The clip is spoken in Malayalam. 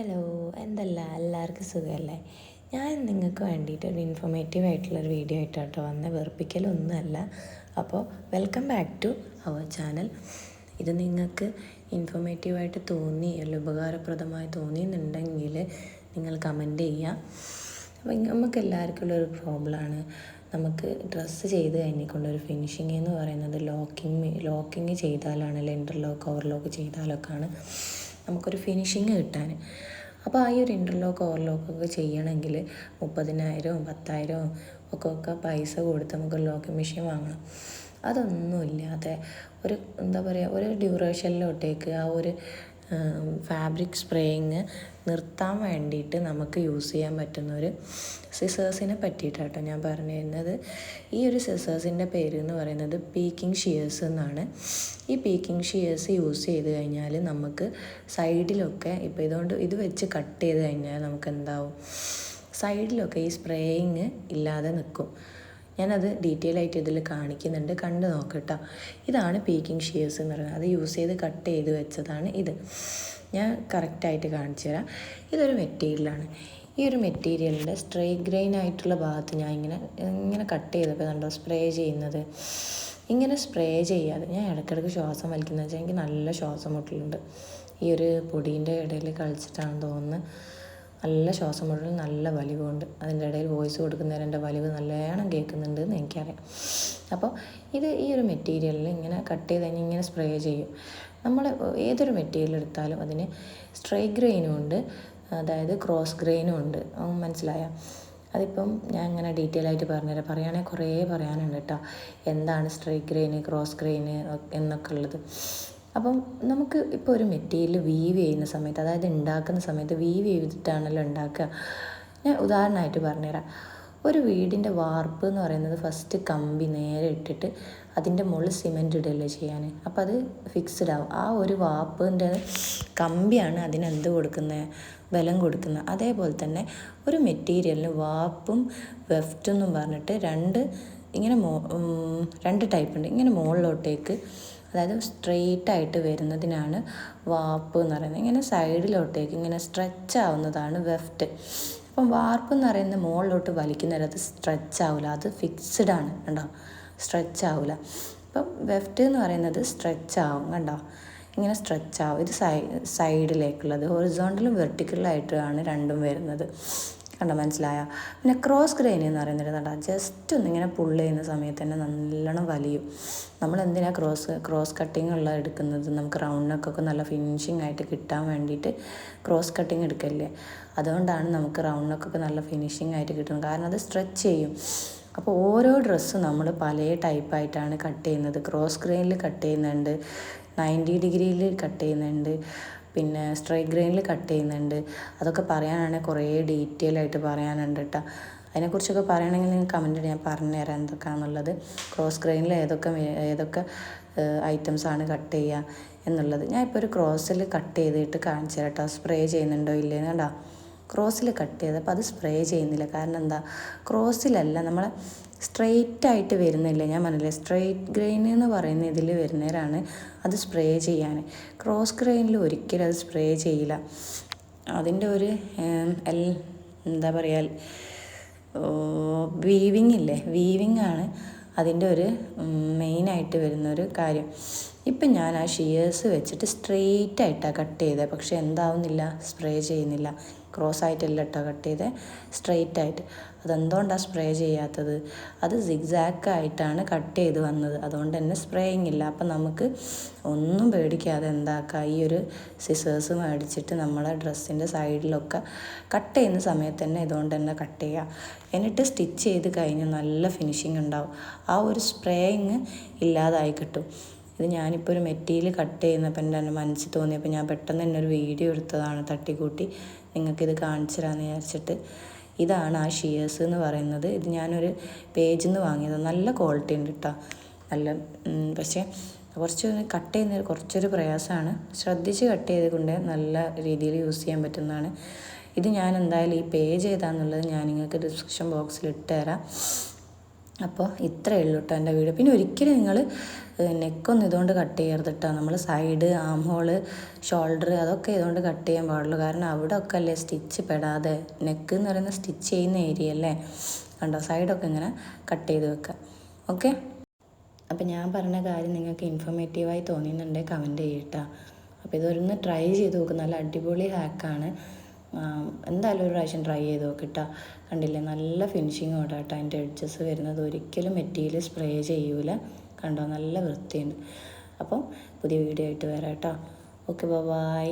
ഹലോ എന്തല്ല? എല്ലാവർക്കും സുഖമല്ലേ ഞാൻ നിങ്ങൾക്ക് വേണ്ടിയിട്ട് ഒരു ഇൻഫോർമേറ്റീവ് ആയിട്ടുള്ള ഒരു വീഡിയോ ആയിട്ടോ വന്ന. വെറുപ്പിക്കലൊന്നുമല്ല. അപ്പോൾ welcome back to our channel ഇത് നിങ്ങൾക്ക് ഇൻഫോർമേറ്റീവായിട്ട് തോന്നി അല്ല ഉപകാരപ്രദമായി തോന്നിയെന്നുണ്ടെങ്കിൽ നിങ്ങൾ കമന്റ് ചെയ്യുക അപ്പോൾ നമുക്ക് എല്ലാവർക്കും ഉള്ളൊരു പ്രോബ്ലമാണ് നമുക്ക് ഡ്രസ്സ് ചെയ്ത് കഴിഞ്ഞിക്കൊണ്ടൊരു ഫിനിഷിങ് എന്ന് പറയുന്നത് ലോക്കിങ് ലോക്കിങ് ചെയ്താലാണ് അല്ലെങ്കിൽ ഇന്റർലോക്ക് ഓവർലോക്ക് ചെയ്താലൊക്കെയാണ്. നമുക്കൊരു ഫിനിഷിങ് കിട്ടാൻ. അപ്പോൾ ആ ഒരു ഇന്റർലോക്ക് ഓവർലോക്കൊക്കെ ചെയ്യണമെങ്കിൽ മുപ്പതിനായിരവും പത്തായിരവും ഒക്കെ ഒക്കെ പൈസ കൊടുത്ത് നമുക്ക് ലോക്കിംഗ് മെഷീൻ വാങ്ങണം. അതൊന്നുമില്ലാതെ ഒരു എന്താ പറയുക ഒരു ഡ്യൂറേഷനിലോട്ടേക്ക് ആ ഒരു ഫാബ്രിക് സ്പ്രേയിങ് നിർത്താൻ വേണ്ടിയിട്ട് നമുക്ക് യൂസ് ചെയ്യാൻ പറ്റുന്ന ഒരു സിസേഴ്സിനെ പറ്റിയിട്ടാട്ടോ ഞാൻ പറഞ്ഞു തരുന്നത് ഈ ഒരു സിസേഴ്സിന്റെ പേര് എന്ന് പറയുന്നത് പീക്കിംഗ് ഷിയേഴ്സ് എന്നാണ്. ഈ പീക്കിംഗ് ഷിയേഴ്സ് യൂസ് ചെയ്ത് കഴിഞ്ഞാൽ നമുക്ക് സൈഡിലൊക്കെ ഇപ്പോൾ ഇതുകൊണ്ട് ഇത് വെച്ച് കട്ട് ചെയ്ത് കഴിഞ്ഞാൽ നമുക്ക് എന്താവും സൈഡിലൊക്കെ ഈ സ്പ്രേയിങ് ഇല്ലാതെ നിൽക്കും ഞാനത് ഡീറ്റെയിൽ ആയിട്ട് ഇതിൽ കാണിക്കുന്നുണ്ട്. കണ്ടു നോക്കട്ടോ. ഇതാണ് പീക്കിംഗ് ഷിയേഴ്സ് എന്ന് പറയുന്നത്. അത് യൂസ് ചെയ്ത് കട്ട് ചെയ്ത് വെച്ചതാണ് ഇത്. ഞാൻ കറക്റ്റായിട്ട് കാണിച്ചു തരാം. ഇതൊരു മെറ്റീരിയലാണ് ഈ ഒരു മെറ്റീരിയലിന്റെ സ്ട്രേ ഗ്രെയിൻ ആയിട്ടുള്ള ഭാഗത്ത് ഞാൻ ഇങ്ങനെ ഇങ്ങനെ കട്ട് ചെയ്തപ്പോൾ കണ്ടോ? സ്പ്രേ ചെയ്യുന്നത്. ഇങ്ങനെ സ്പ്രേ ചെയ്യാതെ ഞാൻ ഇടയ്ക്കിടയ്ക്ക് ശ്വാസം വലിക്കുന്നത് വെച്ചാൽ എനിക്ക് നല്ല ശ്വാസം മുട്ടലുണ്ട്. ഈ ഒരു പൊടീന്റെ ഇടയിൽ കളിച്ചിട്ടാണെന്ന് തോന്നുന്നത് നല്ല ശ്വാസം മുഴുവൻ നല്ല വലിവുണ്ട്. അതിന്റെ ഇടയിൽ വോയിസ് കൊടുക്കുന്നതിന് എന്റെ വലിവ് നല്ലവണ്ണം കേൾക്കുന്നുണ്ട് എന്ന് എനിക്കറിയാം. അപ്പോൾ ഇത് ഈ ഒരു മെറ്റീരിയലിൽ ഇങ്ങനെ കട്ട് ചെയ്ത് കഴിഞ്ഞ് ഇങ്ങനെ സ്പ്രേ ചെയ്യും. നമ്മൾ ഏതൊരു മെറ്റീരിയൽ എടുത്താലും അതിന് സ്ട്രൈറ്റ് ഗ്രെയിനും ഉണ്ട്. അതായത് ക്രോസ് ഗ്രെയിനും ഉണ്ട്. മനസ്സിലായ? അതിപ്പം ഞാൻ ഇങ്ങനെ ഡീറ്റെയിൽ ആയിട്ട് പറഞ്ഞുതരാം. പറയുകയാണെങ്കിൽ കുറേ പറയാനുണ്ട് കേട്ടോ. എന്താണ് സ്ട്രൈറ്റ് ഗ്രെയിന് ക്രോസ് ഗ്രെയിന് എന്നൊക്കെ ഉള്ളത്. അപ്പം നമുക്ക് ഇപ്പോൾ ഒരു മെറ്റീരിയൽ വീവ് ചെയ്യുന്ന സമയത്ത് അതായത് ഉണ്ടാക്കുന്ന സമയത്ത് വീവ് ചെയ്തിട്ടാണല്ലോ ഉണ്ടാക്കുക ഞാൻ ഉദാഹരണമായിട്ട് പറഞ്ഞുതരാം ഒരു വീടിന്റെ വാർപ്പ് എന്ന് പറയുന്നത് ഫസ്റ്റ് കമ്പി നേരെ ഇട്ടിട്ട് അതിന്റെ മുകളിൽ സിമെന്റ് ഇടല്ലേ ചെയ്യാൻ അപ്പോൾ അത് ഫിക്സ്ഡ് ആവും. ആ ഒരു വാപ്പിന്റെ കമ്പിയാണ് അതിന് എന്ത് കൊടുക്കുന്നത് ബലം കൊടുക്കുന്നത് അതേപോലെ തന്നെ ഒരു മെറ്റീരിയലിന് വാർപ്പും വെഫ്റ്റും എന്നും പറഞ്ഞിട്ട് രണ്ട് ഇങ്ങനെ മോ രണ്ട് ടൈപ്പ് ഉണ്ട്. ഇങ്ങനെ മുകളിലോട്ടേക്ക് അതായത് സ്ട്രെയിറ്റ് ആയിട്ട് വരുന്നതിനാണ് വാപ്പ് എന്ന് പറയുന്നത്. ഇങ്ങനെ സൈഡിലോട്ടേക്ക് ഇങ്ങനെ സ്ട്രെച്ച് ആവുന്നതാണ് വെഫ്റ്റ്. അപ്പം വാർപ്പ് എന്ന് പറയുന്നത് മുകളിലോട്ട് വലിക്കുന്നവരെ അത് സ്ട്രെച്ച് ആവില്ല അത് ഫിക്സ്ഡ് ആണ് കണ്ടോ? സ്ട്രെച്ച് ആവില്ല അപ്പം വെഫ്റ്റ് എന്ന് പറയുന്നത് സ്ട്രെച്ച് ആവും കണ്ടോ? ഇങ്ങനെ സ്ട്രെച്ച് ആവും ഇത് സൈ സൈഡിലേക്കുള്ളത്. ഹൊറിസോണ്ടലും വെർട്ടിക്കലായിട്ടാണ് രണ്ടും വരുന്നത്. കണ്ടോ മനസ്സിലായ. പിന്നെ ക്രോസ് ഗ്രെയിൻ എന്ന് പറയുന്നത് കണ്ടോ ജസ്റ്റ് ഒന്നിങ്ങനെ പുള്ള് ചെയ്യുന്ന സമയത്ത് തന്നെ നല്ലോണം വലിയും. നമ്മൾ എന്തിനാണ് ക്രോസ് ക്രോസ് കട്ടിങ് ഉള്ള എടുക്കുന്നത്? നമുക്ക് റൗണ്ടിനൊക്കെ നല്ല ഫിനിഷിംഗ് ആയിട്ട് കിട്ടാൻ വേണ്ടിയിട്ട് ക്രോസ് കട്ടിങ് എടുക്കല്ലേ? അതുകൊണ്ടാണ് നമുക്ക് റൗണ്ടിനൊക്കെ നല്ല ഫിനിഷിംഗ് ആയിട്ട് കിട്ടുന്നത്. കാരണം അത് സ്ട്രെച്ച് ചെയ്യും. അപ്പോൾ ഓരോ ഡ്രസ്സും നമ്മൾ പല ടൈപ്പായിട്ടാണ് കട്ട് ചെയ്യുന്നത്. ക്രോസ് ഗ്രെയിനിൽ കട്ട് ചെയ്യുന്നുണ്ട്. നയന്റി ഡിഗ്രിയിൽ കട്ട് ചെയ്യുന്നുണ്ട്. പിന്നെ സ്ട്രൈറ്റ് ഗ്രെയിനിൽ കട്ട് ചെയ്യുന്നുണ്ട്. അതൊക്കെ പറയാനാണെങ്കിൽ കുറേ ഡീറ്റെയിൽ ആയിട്ട് പറയാനുണ്ട് കേട്ടോ അതിനെക്കുറിച്ചൊക്കെ പറയണമെങ്കിൽ നിങ്ങൾ കമന്റ് ഞാൻ പറഞ്ഞുതരാം എന്തൊക്കെയാണെന്നുള്ളത് ക്രോസ് ഗ്രെയിനിൽ ഏതൊക്കെ ഏതൊക്കെ ആണ് കട്ട് ചെയ്യുക എന്നുള്ളത്. ഞാൻ ഇപ്പോൾ ഒരു ക്രോസിൽ കട്ട് ചെയ്തിട്ട് കാണിച്ചു തരാം കേട്ടോ സ്പ്രേ ചെയ്യുന്നുണ്ടോ ഇല്ലേന്ന് കണ്ടോ. ക്രോസിൽ കട്ട് ചെയ്തപ്പോൾ അത് സ്പ്രേ ചെയ്യുന്നില്ല. കാരണം എന്താ? ക്രോസിലല്ല നമ്മൾ സ്ട്രെയിറ്റ് ആയിട്ട് വരുന്നില്ല. ഞാൻ പറഞ്ഞില്ലേ സ്ട്രെയിറ്റ് ഗ്രെയിൻ എന്ന് പറയുന്ന ഇതിൽ വരുന്നവരാണ് അത് സ്പ്രേ ചെയ്യാൻ. ക്രോസ് ഗ്രെയിനിൽ ഒരിക്കലും അത് സ്പ്രേ ചെയ്യില്ല. അതിന്റെ ഒരു എൽ എന്താ പറയുക വീവിങ് ഇല്ലേ? വീവിങ് ആണ് അതിന്റെ ഒരു മെയിനായിട്ട് വരുന്ന ഒരു കാര്യം. ഇപ്പം ഞാൻ ആ ഷിയേഴ്സ് വെച്ചിട്ട് സ്ട്രെയിറ്റ് ആയിട്ടാണ് കട്ട് ചെയ്തത്. പക്ഷേ എന്താവുന്നില്ല സ്പ്രേ ചെയ്യുന്നില്ല. ക്രോസ് ആയിട്ടല്ല കേട്ടോ കട്ട് ചെയ്ത്. സ്ട്രെയിറ്റ് ആയിട്ട് അതെന്തുകൊണ്ടാണ് സ്പ്രേ ചെയ്യാത്തത്? അത് സിഗ്സാക്ക് ആയിട്ടാണ് കട്ട് ചെയ്ത് വന്നത്. അതുകൊണ്ട് തന്നെ സ്പ്രേയിങ് ഇല്ല. അപ്പം നമുക്ക് ഒന്നും പേടിക്കാതെ എന്താക്കുക ഈ ഒരു സിസേഴ്സ് മേടിച്ചിട്ട് നമ്മളെ ഡ്രസ്സിന്റെ സൈഡിലൊക്കെ കട്ട് ചെയ്യുന്ന സമയത്ത് തന്നെ ഇതുകൊണ്ട് തന്നെ കട്ട് ചെയ്യുക എന്നിട്ട് സ്റ്റിച്ച് ചെയ്ത് കഴിഞ്ഞ് നല്ല ഫിനിഷിങ് ഉണ്ടാവും. ആ ഒരു സ്പ്രേയിങ് ഇല്ലാതായി കിട്ടും. ഇത് ഞാനിപ്പോൾ ഒരു മെറ്റീരിയൽ കട്ട് ചെയ്യുന്നപ്പോൾ എന്റെ മനസ്സിൽ തോന്നിയപ്പോൾ ഞാൻ പെട്ടെന്ന് തന്നെ ഒരു വീഡിയോ എടുത്തതാണ് തട്ടിക്കൂട്ടി. നിങ്ങൾക്കിത് കാണിച്ചു തരാമെന്ന് വിചാരിച്ചിട്ട് ഇതാണ് ആ ഷിയേഴ്സ് എന്ന് പറയുന്നത്. ഇത് ഞാനൊരു പേജിൽ നിന്ന് വാങ്ങിയത്. നല്ല ക്വാളിറ്റി ഉണ്ട് കേട്ടോ നല്ല പക്ഷേ കുറച്ച് കട്ട് ചെയ്യുന്ന കുറച്ചൊരു പ്രയാസമാണ്. ശ്രദ്ധിച്ച് കട്ട് ചെയ്തുകൊണ്ട് നല്ല രീതിയിൽ യൂസ് ചെയ്യാൻ പറ്റുന്നതാണ്. ഇത് ഞാൻ എന്തായാലും ഈ പേജ് ഏതാണെന്നുള്ളത് ഞാൻ നിങ്ങൾക്ക് ഡിസ്ക്രിപ്ഷൻ ബോക്സിൽ ഇട്ട് തരാം. അപ്പോൾ ഇത്രയേ ഉള്ളൂ കേട്ടോ എന്റെ വീഡിയോ. പിന്നെ ഒരിക്കലും നിങ്ങൾ നെക്കൊന്നും ഇതുകൊണ്ട് കട്ട് ചെയ്യരുത് കേട്ടോ. നമ്മൾ സൈഡ് ആം ഹോൾ ഷോൾഡർ അതൊക്കെ ഇതുകൊണ്ട് കട്ട് ചെയ്യാൻ പാടുള്ളൂ. കാരണം അവിടെ ഒക്കെ അല്ലേ സ്റ്റിച്ച് പെടാതെ. നെക്ക് എന്ന് പറയുന്ന സ്റ്റിച്ച് ചെയ്യുന്ന ഏരിയ അല്ലേ? കണ്ടോ? സൈഡൊക്കെ ഇങ്ങനെ കട്ട് ചെയ്ത് വെക്കുക. ഓക്കെ അപ്പം ഞാൻ പറഞ്ഞ കാര്യം നിങ്ങൾക്ക് ഇൻഫോർമേറ്റീവായി തോന്നിയെന്നുണ്ടെങ്കിൽ കമന്റ് ചെയ്യട്ടോ അപ്പോൾ ഇതൊന്ന് ട്രൈ ചെയ്ത് നോക്ക്. നല്ല അടിപൊളി ഹാക്കാണ് എന്തായാലും ഒരു പ്രാവശ്യം ട്രൈ ചെയ്ത് നോക്കിട്ടാ കണ്ടില്ലേ? നല്ല ഫിനിഷിങ് ഓടാ കേട്ടോ അതിന്റെ എഡ്ജസ് വരുന്നത് ഒരിക്കലും മെറ്റീരിയൽ സ്പ്രേ ചെയ്യൂല. കണ്ടോ? നല്ല വൃത്തിയുണ്ട്. അപ്പം പുതിയ വീഡിയോ ആയിട്ട് വരാം കേട്ടോ ഓക്കെ ബൈ